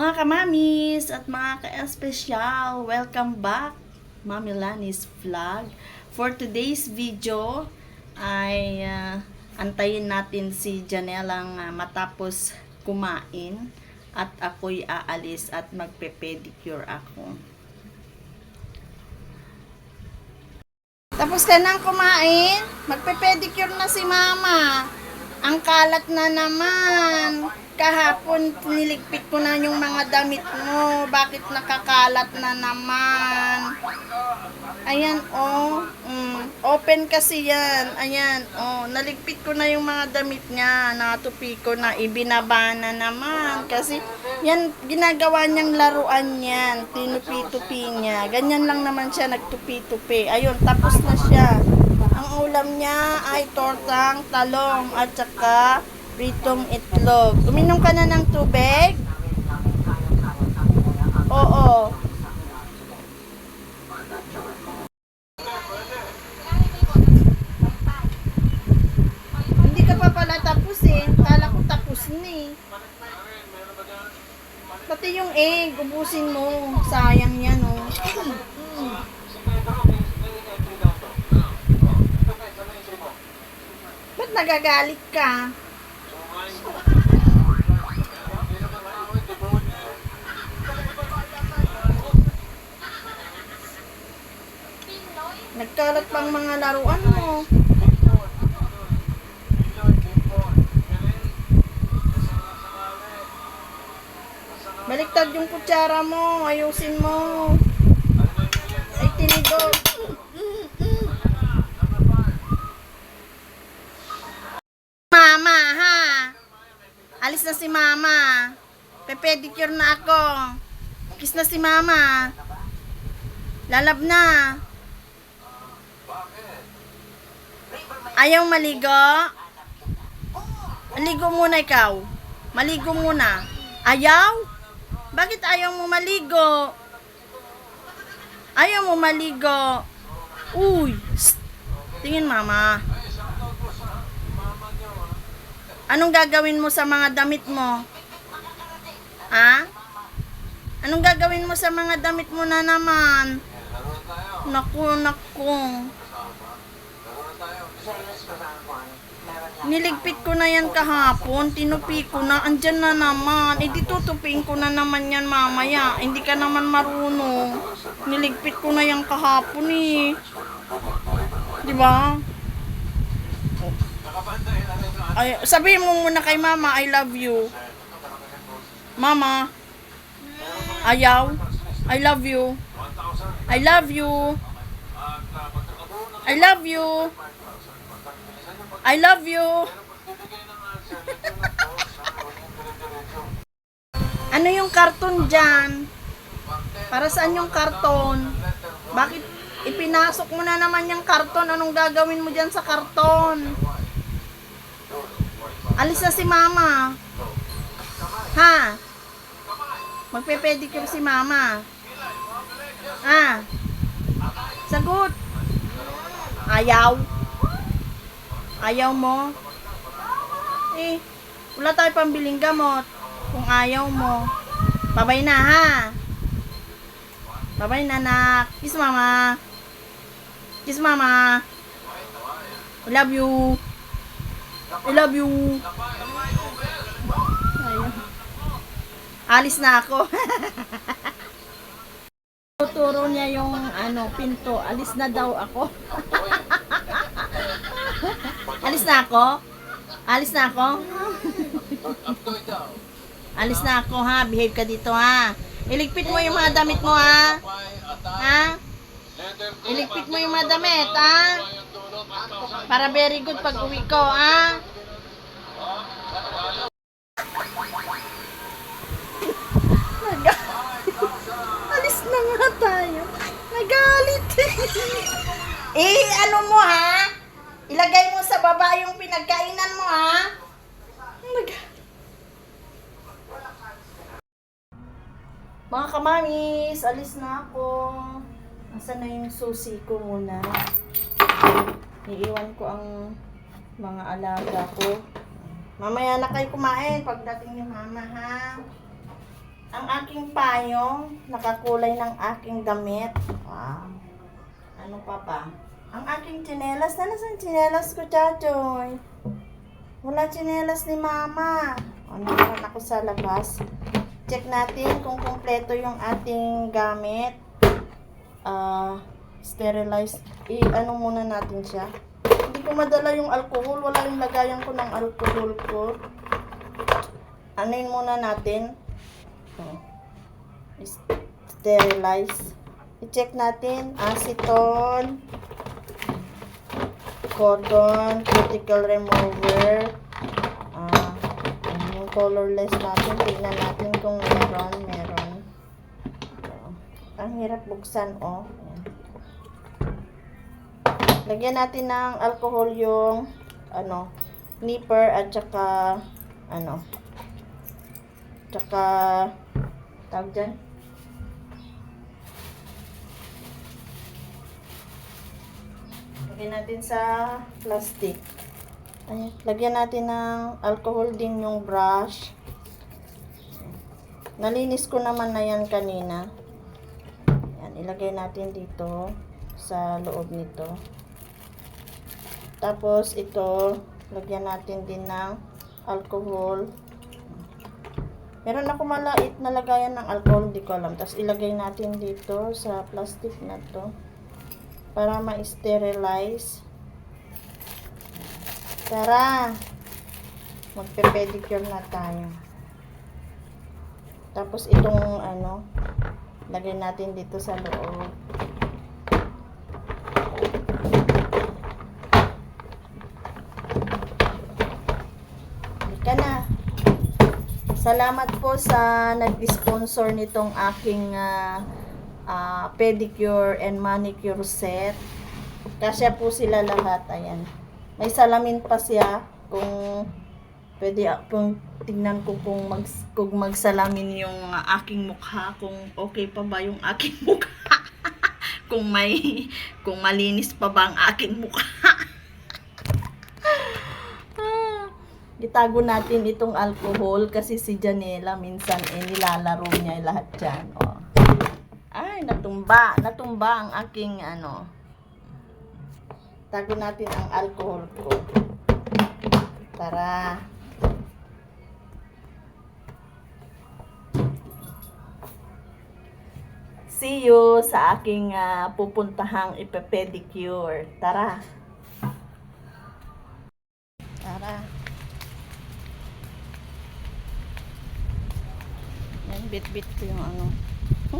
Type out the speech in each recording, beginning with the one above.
Mga kamamis at mga ka-espesyal, welcome back Mami Lani's Vlog. For today's video ay ah, antayin natin si Janelang ah, matapos kumain at ako'y aalis at magpe-pedicure ako. Tapos ka nang kumain? Magpe-pedicure na si mama. Ang kalat na naman. Kahapon niligpit ko na yung mga damit mo. Bakit nakakalat na naman? Ayan, oh. Mm, open kasi yan. Ayan, oh. Naligpit ko na yung mga damit niya. Natupi ko na. Ibinaba na naman. Kasi, yan, ginagawa niyang laruan yan. Tinupi-tupi niya. Ganyan lang naman siya nagtupi-tupi. Ayun, tapos na siya. Ulam niya ay tortang talong at saka pritong itlog. Uminom ka na ng tubig? Oo. Hindi ka pa pala tapos eh. Kala ko tapos eh. Pati yung egg, ubusin mo. Sayang yan oh. Mm. Ba't nagagalit ka? Nagkalat pang mga laruan mo. Baliktad yung kutsara mo. Ayusin mo. Ay, tinigo. Mama, ha? Alis na si mama. Pe-pedicure na ako. Kiss na si mama. Lalab na. Ayaw maligo? Maligo muna ikaw. Maligo muna. Ayaw? Bakit ayaw mo maligo? Ayaw mo maligo. Uy! Psst. Tingin mama. Anong gagawin mo sa mga damit mo? Ha? Anong gagawin mo sa mga damit mo na naman? Naku, naku. Niligpit ko na yan kahapon, tinupi ko na, andyan na naman. Eh, di tutupin ko na naman yan mamaya. Hindi ka naman marunong. Niligpit ko na yan kahapon eh. Di ba? Ay, sabihin mo muna kay mama, I love you. Mama, ayaw. I love you. I love you. I love you. I love you. ano yung karton dyan? Para saan yung karton? Bakit ipinasok mo na naman yung karton? Anong gagawin mo dyan sa karton? Alis na si mama. Ha? Magpe-pedicure si mama. Ah. Sagot. Ayaw. Ayaw mo? Eh, wala tayo pambiling gamot. Kung ayaw mo. Babay na ha. Babay na nak. Kiss mama. Kiss mama. I love you. I love you. Ayun. Alis na ako. Tuturo niya yung ano, pinto. Alis na daw ako. Alis na ako? Alis na ako? Alis na ako ha. Behave ka dito ha. Iligpit mo yung mga damit mo ha. Ha? Iligpit mo yung mga damit ha. Para very good pag uwi ko ha. Alis na nga tayo. Nagalit. eh, ano mo ha? Ilagay mo sa baba yung pinagkainan mo ha? Mga kamamis, alis na ako. Nasaan na yung susi ko muna? Iiwan ko ang mga alaga ko. Mamaya na kayo kumain pagdating ni mama, ha? Ang aking payong, nakakulay ng aking damit. Wow. Ano pa ba? Ang aking tsinelas. Sana sa tsinelas ko, Chachoy? Wala tsinelas ni Mama. O, naman ako sa labas. Check natin kung kumpleto yung ating gamit. Ah, sterilize. I-ano muna natin siya. Hindi ko madala yung alcohol. Wala yung lagayan ko ng alcohol ko. Anuin muna natin. Oh. Sterilize. I-check natin. Acetone. Cordon. Cuticle remover. Ah, yung colorless natin. Tignan natin kung meron. Meron. Oh. Ang hirap buksan, oh. Ayan. Lagyan natin ng alcohol yung ano, nipper at saka ano, tsaka tawag dyan. Lagyan natin sa plastic. Ay, lagyan natin ng alcohol din yung brush. Nalinis ko naman na yan kanina. Yan, ilagay natin dito sa loob nito. Tapos ito, lagyan natin din ng alcohol. Meron ako malait na lagayan ng alcohol, hindi ko alam. Tapos ilagay natin dito sa plastic na to para ma-sterilize. Tara! Magpe-pedicure na tayo. Tapos itong ano, lagay natin dito sa loob. Halika na. Salamat po sa nag-sponsor nitong aking ah, ah, pedicure and manicure set. Kasya po sila lahat. Ayan. May salamin pa siya kung pwede a- kung tingnan ko kung mag kung magsalamin yung ah, aking mukha kung okay pa ba yung aking mukha kung may kung malinis pa ba ang aking mukha Ah, Itago natin itong alcohol kasi si Janela minsan eh nilalaro niya lahat dyan. Oh. Ay, natumba. Natumba ang aking ano. Tago natin ang alcohol ko. Tara. See you sa aking ah, pupuntahang ipepedicure. Tara. Yan, bit-bit ko yung ano.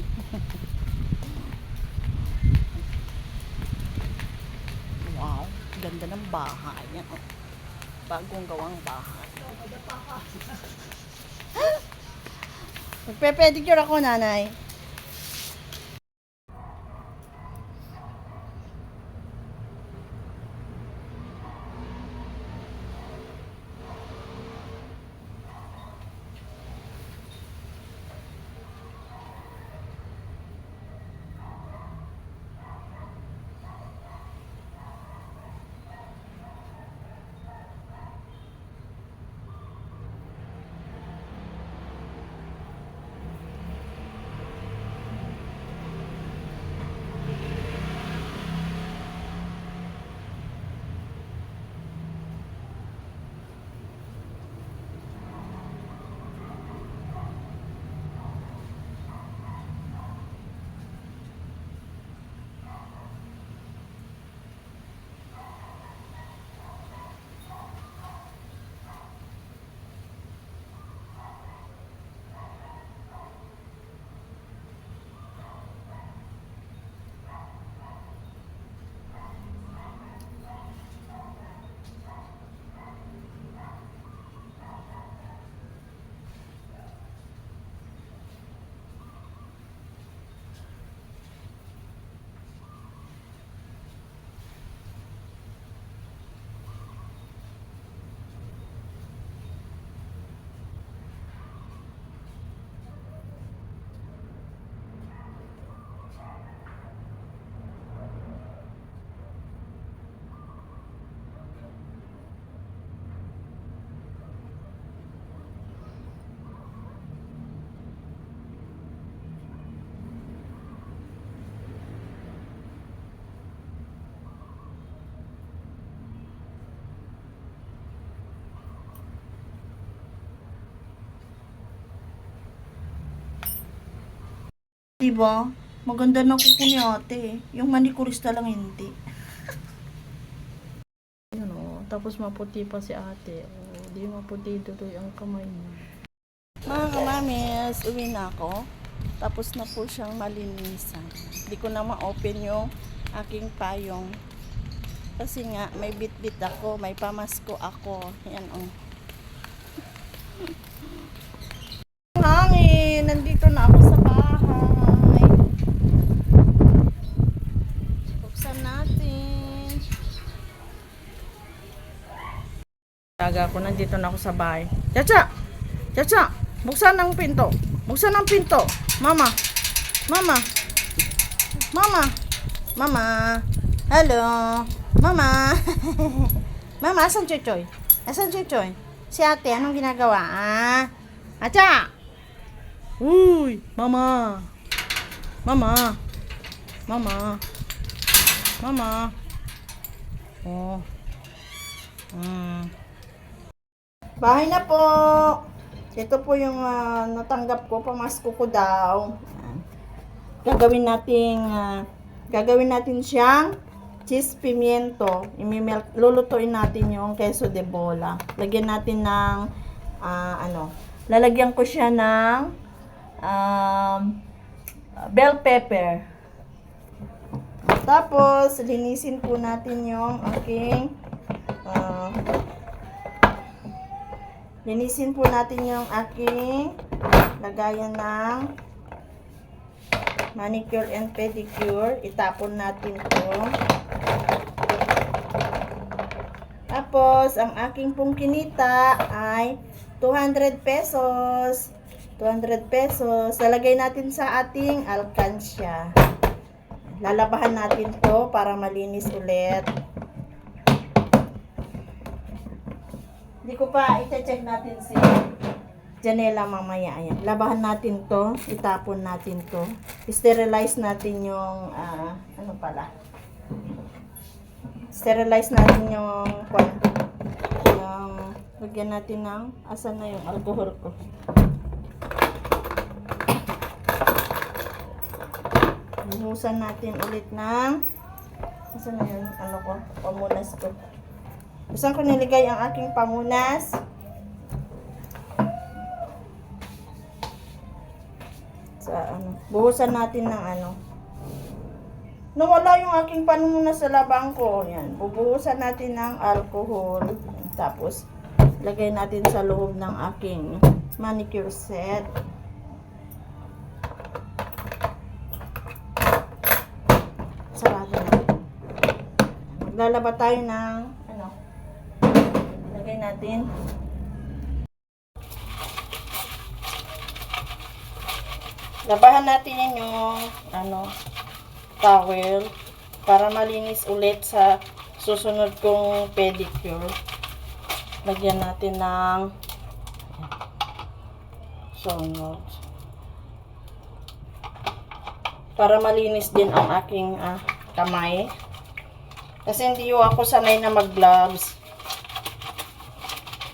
wow, ganda ng bahay. Yan, oh. Bagong gawang bahay. Magpe-pedicure ako, nanay. Diba? Maganda na kuko ni ate eh. Yung manikurista lang hindi. Yun o. Tapos maputi pa si ate. O, di maputi tuloy ang kamay niya. Mga kamamis, uwi na ako. Tapos na po siyang malinisan. Hindi ko na ma-open yung aking payong. Kasi nga, may bit-bit ako, may pamasko ako. Yan oh. Hangin! Nandito na ako sa bahay. Buksan natin. Taga ako, nandito na ako sa bahay. Chacha! Chacha! Buksan ang pinto. Buksan ang pinto. Mama! Mama! Mama! Mama! Hello! Mama! Mama, asan Chuchoy? Asan Chuchoy? Si ate, anong ginagawa? Ah? Acha! Uy! Mama! Mama! Mama! Mama! Oh. Mm. Bahay na po! Ito po yung ah, natanggap ko, pamasko ko daw. Gagawin natin, gagawin natin siyang cheese pimiento. Imimelt, lulutuin natin yung queso de bola. Lagyan natin ng, ah, ano, lalagyan ko siya ng um, bell pepper. Tapos, linisin po natin yung aking ah, linisin po natin yung aking lagayan ng manicure and pedicure. Itapon natin to. Tapos, ang aking pong kinita ay 200 pesos. 200 pesos. Lalagay natin sa ating alkansya. Lalabahan natin to para malinis ulit. Ko pa i-check natin si Janela mamaya. Ayan. Labahan natin to. Itapon natin to. Sterilize natin yung ah, ano pala. Sterilize natin yung. Yung lagyan natin ng asan na yung alcohol ko. Buhusan natin ulit ng asan na yun ano ko pamunas ko. Saan ko niligay ang aking pamunas? Sa ano, buhusan natin ng ano. Nawala yung aking pamunas sa labang ko. Yan, bubuhusan natin ng alcohol. Tapos, lagay natin sa loob ng aking manicure set. Sarado na. Maglalaba tayo ng natin. Labahan natin yan yung ano towel para malinis ulit sa susunod kong pedicure. Lagyan natin ng sunod. Para malinis din ang aking ah, kamay. Kasi hindi ako sanay na mag gloves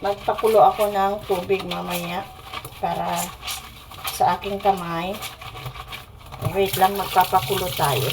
magpakulo ako ng tubig mamaya para sa aking kamay. Wait lang, magpapakulo tayo.